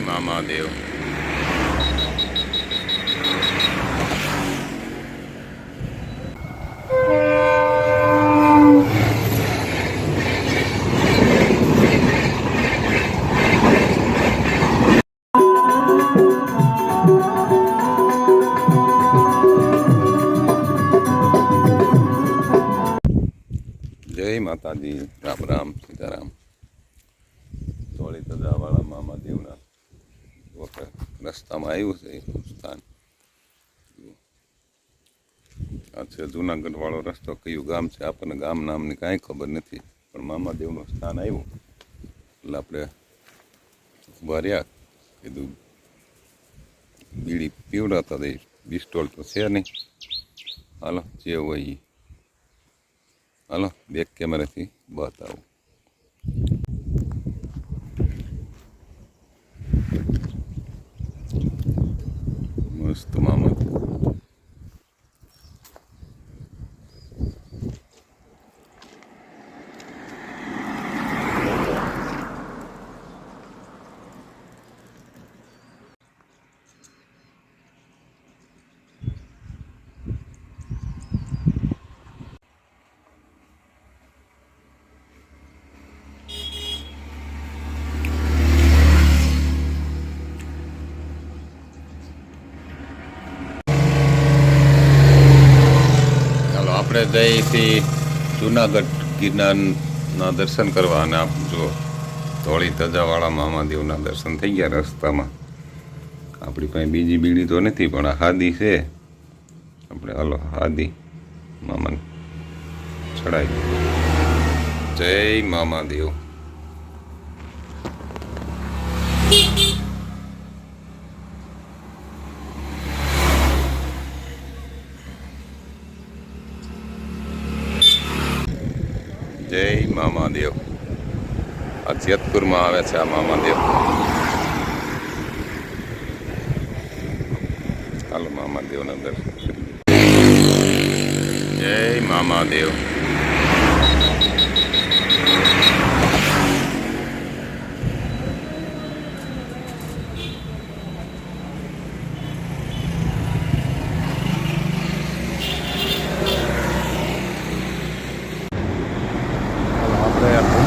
મામાદેવ જય માતાજી રામ રામ સીતારામ થોડી તજાવાળા મામાદેવના વખત રસ્તામાં આવ્યું છે એનું સ્થાન આ છે જુનાગઢ વાળો રસ્તો કયું ગામ છે આપણને ગામ નામની કાંઈ ખબર નથી પણ મામાદેવનું સ્થાન આવ્યું એટલે આપણે ઊભા રહ્યા કીધું બીડી પીવડાતા દઈ બિસ્ટોલ તો છે નહીં હાલો જે હોય એ હાલો બેક કેમેરાથી બતાવું આપણે છીએ જુનાગઢ ગિરનારના દર્શન કરવા અને આપ જો ધોળી તજાવાળા મહાદેવના દર્શન થઈ ગયા રસ્તામાં. આપણી પાસે બીજી બીડી તો નથી, પણ હાદી છે. આપણે હલો, હાદી મામાને ચડાવી. જય મામાદેવ જય મામાદેવ. આ જેતપુરમાં આવે છે આ મામાદેવ. હાલો મામાદેવના દર્શન કરીએ. જય મામાદેવ. આપણે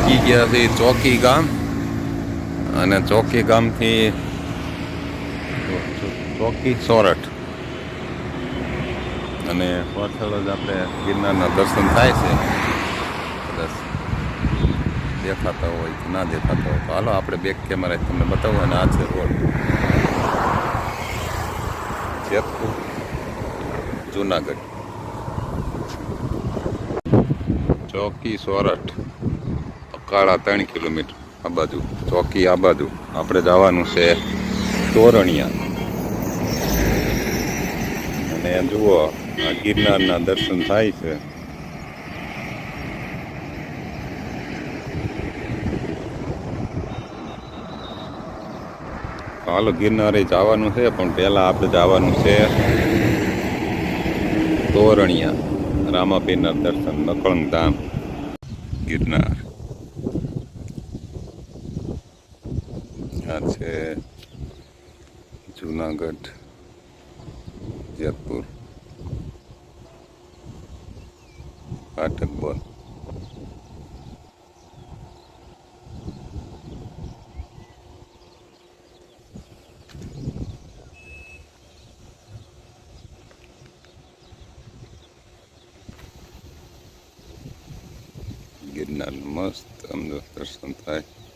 પહોંચી ગયા ચોકી ગામ. અને ચોકી ગામથી ચોકી સોરઠ. અને પાછળ જ આપણે ગિરનારના દર્શન થાય છે. દેખાતા હોય કે ના દેખાતા હોય. તો હાલો આપણે બેક કેમેરા તમને બતાવો અને આ છે રોડ. જેતપુર, જુનાગઢ. ચોકી સોરઠ. અકાળા ત્રણ કિલોમીટર. આ બાજુ, ચોકી આ બાજુ. આપણે જવાનું છે તોરણિયા. અને જુઓ, આ ગિરનારના દર્શન થાય છે. હાલો, ગિરનારે જવાનું છે, પણ પહેલાં આપણે જવાનું છે તોરણિયા, રામાપીરના દર્શન નકળંગ ધામ, ગિરનાર. આ છે જુનાગઢ જેતપુર ફાટક બોલ ગિરનાર મસ્ત અમને દર્શન થાય